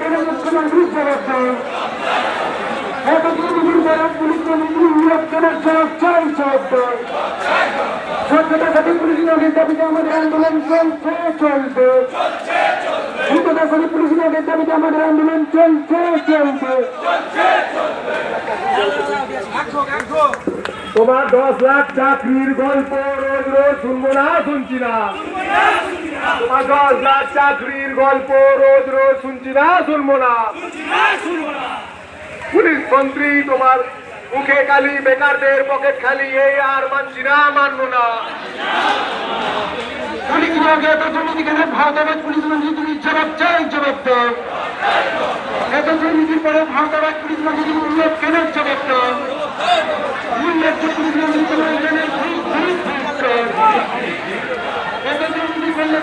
Police মন্ত্রী হয় PIB হয় স্বচ্ছতা পুলিশ নিয়োগের দাবিতে আমাদের আন্দোলন চলছে চলবে দ্রুততা করে পুলিশ নিয়োগের দাবিতে আমাদের আন্দোলন চলছে চলবে তোমার দশ লাখ চাকরির গল্প রোজ রোজ শুনব না, শুনছি না। চাকরির গল্প রোজ রোজ শুনছি না, শুনব না। পুলিশ মন্ত্রী তোমার মুখে খালি বেকারদের পকেট খালি, এই আর মানছি না, মানবো না। ভারতের পুলিশ মন্ত্রী, তুমি জবাব চাই, জবাব দাও। এত দুর্নীতির পরে ভারতের পুলিশ মন্ত্রী, তুমি উল্লেখ কেন জবাব দাও? উল্লেখ পুলিশ মন্ত্রী তোমার এত দুর্নীতি করলে